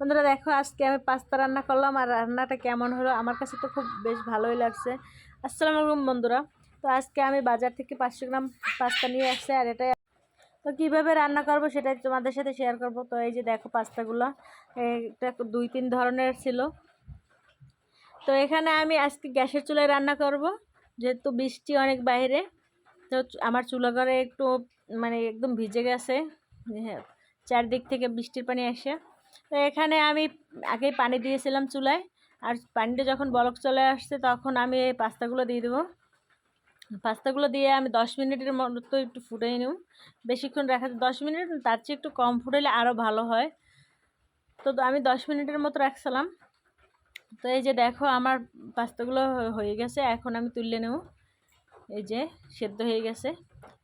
বন্ধুরা দেখো আজকে আমি পাস্তা রান্না করলাম আর রান্নাটা কেমন হলো আমার কাছে তো খুব বেশ ভালোই লাগছে। আসসালামু আলাইকুম বন্ধুরা। তো আজকে আমি বাজার থেকে পাঁচশো গ্রাম পাস্তা নিয়ে আসছি আর এটা তো কীভাবে রান্না করব সেটাই তোমাদের সাথে শেয়ার করব। তো এই যে দেখো পাস্তাগুলো এটা দুই তিন ধরনের ছিল। তো এখানে আমি আজকে গ্যাসের চুলায় রান্না করব যেহেতু বৃষ্টি অনেক বাইরে। তো আমার চুলা ঘরে একটু মানে একদম ভিজে গেছে হ্যাঁ, চারদিক থেকে বৃষ্টির পানি আসে। তো এখানে আমি আগেই পানি দিয়েছিলাম চুলায়। আর পানিটা যখন বলক চলে আসছে তখন আমি এই পাস্তাগুলো দিয়ে দেবো। পাস্তাগুলো দিয়ে আমি দশ মিনিটের মতো একটু ফুটাই নিব। বেশিক্ষণ রাখা দশ মিনিট তার চেয়ে একটু কম ফুটাইলে আরও ভালো হয়। তো আমি দশ মিনিটের মতো রাখছিলাম। তো এই যে দেখো আমার পাস্তাগুলো হয়ে গেছে, এখন আমি তুললে নেব। এই যে সেদ্ধ হয়ে গেছে।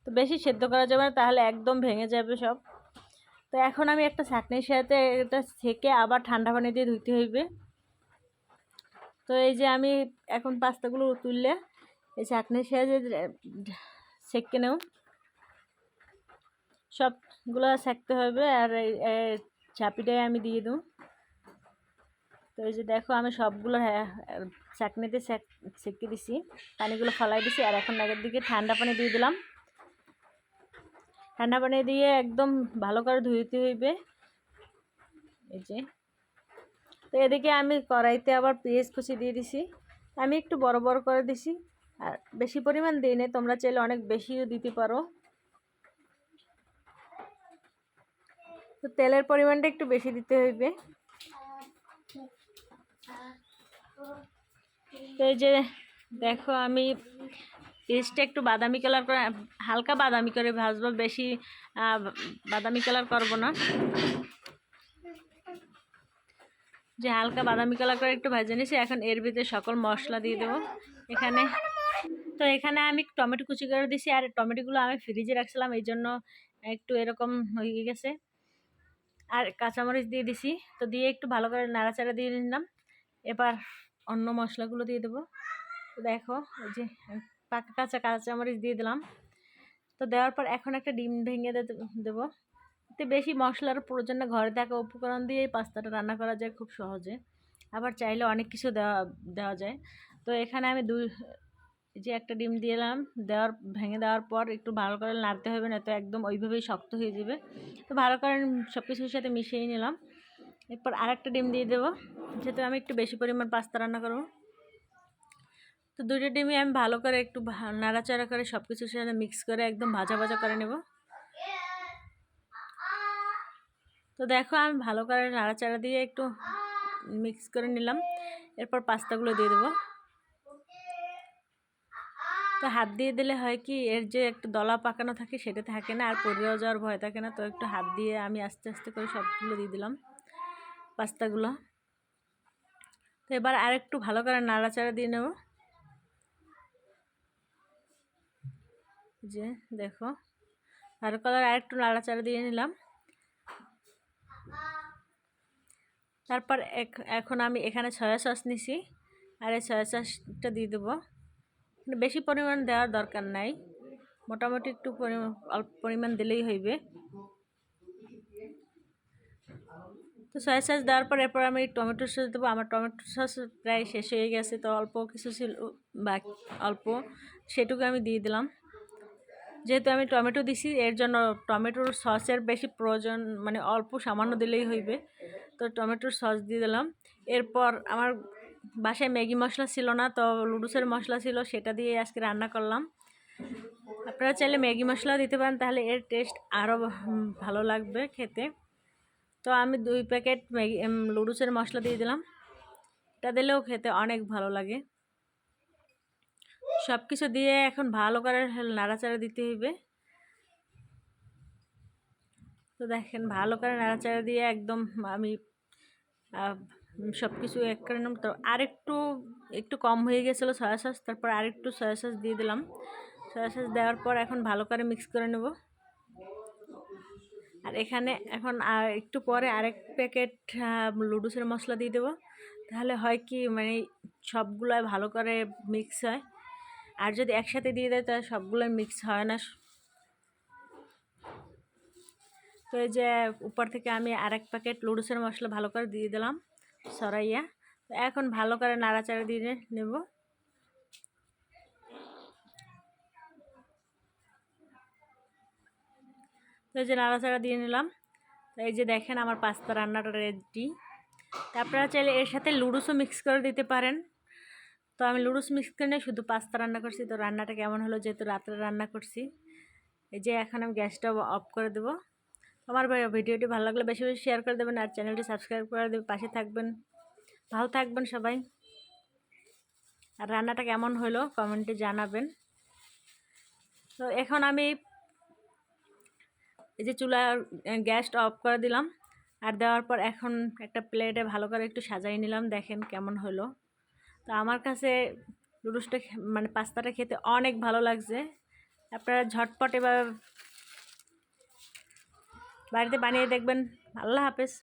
তো বেশি সেদ্ধ করা যাবে না, তাহলে একদম ভেঙে যাবে সব। তো এখন আমি একটা ছাঁকনির সাথে এটা সেকে আবার ঠান্ডা পানি দিয়ে ধুইতে হইবে। তো এই যে আমি এখন পাস্তাগুলো তুললে এই চাটনির সাথে সেঁকে নেও সবগুলো সেঁকতে হবে আর এই চাপিটাই আমি দিয়ে দেবো। তো এই যে দেখো আমি সবগুলো হ্যাঁ, চাটনিতে সেঁকে দিছি পানিগুলো ফলাই দিছি আর এখন আগের দিকে ঠান্ডা পানি দিয়ে দিলাম। ঠান্ডা পানি দিয়ে একদম ভালো করে ধুইতে হইবে। এই যে। তো এদিকে আমি কড়াইতে আবার পেঁয়াজ কুচি দিয়ে দিছি। আমি একটু বড় বড় করে দিছি। আর বেশি পরিমাণ দিই নে তোমরা চাইলে অনেক বেশিও দিতে পারো। তো তেলের পরিমাণটা একটু বেশি দিতে হইবে। তো এই যে দেখো আমি পেস্টটা একটু বাদামি কালার করে, হালকা বাদামি করে ভাজবো, বেশি বাদামি কালার করব না। যে হালকা বাদামি কালার করে একটু ভাজে নিয়েছি, এখন এর ভিতরে সকল মশলা দিয়ে দেবো। এখানে, তো এখানে আমি টমেটো কুচি করে দিছি আর টমেটোগুলো আমি ফ্রিজে রাখছিলাম, এই জন্য একটু এরকম হয়ে গেছে। আর কাঁচামরিচ দিয়ে দিছি, তো দিয়ে একটু ভালো করে নাড়াচাড়া দিয়ে নিলাম। এবার অন্য মশলাগুলো দিয়ে দেবো। দেখো যে পাকা কাঁচা কাঁচা কাঁচামরিচ দিয়ে দিলাম। তো দেওয়ার পর এখন একটা ডিম ভেঙে দেবো। এতে বেশি মশলার প্রয়োজন না, ঘরে থাকা উপকরণ দিয়ে এই পাস্তাটা রান্না করা যায় খুব সহজে। আবার চাইলে অনেক কিছু দেওয়া দেওয়া যায়। তো এখানে আমি দুই যে একটা ডিম দিলাম দেওয়ার, ভেঙে দেওয়ার পর একটু ভালো করে নাড়তে হবে, না তো একদম ওইভাবেই শক্ত হয়ে যাবে। তো ভালো করে সব কিছুর সাথে মিশিয়ে নিলাম। এরপর আরেকটা ডিম দিয়ে দেবো যেহেতু আমি একটু বেশি পরিমাণ পাস্তা রান্না করব। তো দুটো ডিমই আমি ভালো করে একটু নাড়াচাড়া করে সব কিছুর সাথে মিক্স করে একদম ভাজা ভাজা করে নেব। তো দেখো আমি ভালো করে নাড়াচাড়া দিয়ে একটু মিক্স করে নিলাম। এরপর পাস্তাগুলো দিয়ে দেবো। তো হাত দিয়ে দিলে হয় কি, এর যে একটু দলা পাকানো থাকে সেটা থাকে না, আর পড়েও যাওয়ার ভয় থাকে না, তো একটু হাত দিয়ে আমি আস্তে আস্তে করে সবগুলো দিয়ে দিলাম পাস্তাগুলো। তো এবার আর একটু ভালো করে নাড়াচাড়া দিয়ে নেব। যে দেখো ভালো কালার আরেকটু নাড়াচাড়া দিয়ে নিলাম। তারপর এখন আমি এখানে সয়া সস নিছি, আর এই সয়া সসটা দিয়ে দেবো। মানে বেশি পরিমাণ দেওয়ার দরকার নাই, মোটামুটি একটু অল্প পরিমাণ দিলেই হইবে। তো সয়া সস দেওয়ার পর এরপর আমি টমেটো সস দেবো। আমার টমেটো সস প্রায় শেষ হয়ে গেছে, তো অল্প কিছু ছিল বা অল্প সেটুকু আমি দিয়ে দিলাম। যেহেতু আমি টমেটো দিছি, এর জন্য টমেটোর সসের বেশি প্রয়োজন মানে অল্প সামান্য দিলেই হইবে। তো টমেটোর সস দিয়ে দিলাম। এরপর আমার বাসায় ম্যাগি মশলা ছিল না, তো লুডুসের মশলা ছিল, সেটা দিয়ে আজকে রান্না করলাম। আপনারা চাইলে ম্যাগি মশলাও দিতে পারেন, তাহলে এর টেস্ট আরও ভালো লাগবে খেতে। তো আমি দুই প্যাকেট ম্যাগি লুডুসের মশলা দিয়ে দিলাম। এটা দিলেও খেতে অনেক ভালো লাগে। সব কিছু দিয়ে এখন ভালো করে নাড়াচাড়া দিতে হইবে। তো দেখেন, ভালো করে নাড়াচাড়া দিয়ে একদম আমি সব কিছু এক করে নিলাম। তো আরেকটু, একটু কম হয়ে গেছিল সয়া সস তারপর আরেকটু সয়া সস দিয়ে দিলাম। সয়া সস দেওয়ার পর এখন ভালো করে মিক্স করে নেব। আর এখানে এখন আর একটু পরে আরেক প্যাকেট লুডুসের মশলা দিয়ে দেবো। তাহলে হয় কি মানে সবগুলো ভালো করে মিক্স হয়। আর যদি একসাথে দিয়ে দেয়, তাহলে সবগুলো মিক্স হয় না। তো এই যে উপর থেকে আমি আরেক প্যাকেট লুডুসের মশলা ভালো করে দিয়ে দিলাম, সরাইয়া। তো এখন ভালো করে নাড়াচাড়া দিয়ে নেব। তো এই যে নাড়াচাড়া দিয়ে নিলাম। তো এই যে দেখেন আমার পাস্তা রান্নাটা রেডি তারপরে চাইলে এর সাথে লুডুসও মিক্স করে দিতে পারেন। তো আমি লুডুস মিক্স করে নিয়ে শুধু পাস্তা রান্না করছি। তো রান্নাটা কেমন হলো যেহেতু রাত্রে রান্না করছি। এই যে এখন আমি গ্যাসটা অফ করে দেবো। আমার ভিডিওটি ভালো লাগলে বেশি বেশি শেয়ার করে দেবেন আর চ্যানেলটি সাবস্ক্রাইব করে দেবেন। পাশে থাকবেন। ভালো থাকবেন সবাই। আর রান্নাটা কেমন হলো কমেন্টে জানাবেন। তো এখন আমি এই যে চুলা গ্যাসটা অফ করে দিলাম। আর দেওয়ার পর এখন একটা প্লেটে ভালো করে একটু সাজাই নিলাম। দেখেন কেমন হলো। তো আমার কাছে নুডলসটা মানে পাস্তাটা খেতে অনেক ভালো লাগছে। আপনারা ঝটপট এবার বাড়িতে বানিয়ে দেখবেন। আল্লাহ হাফেজ।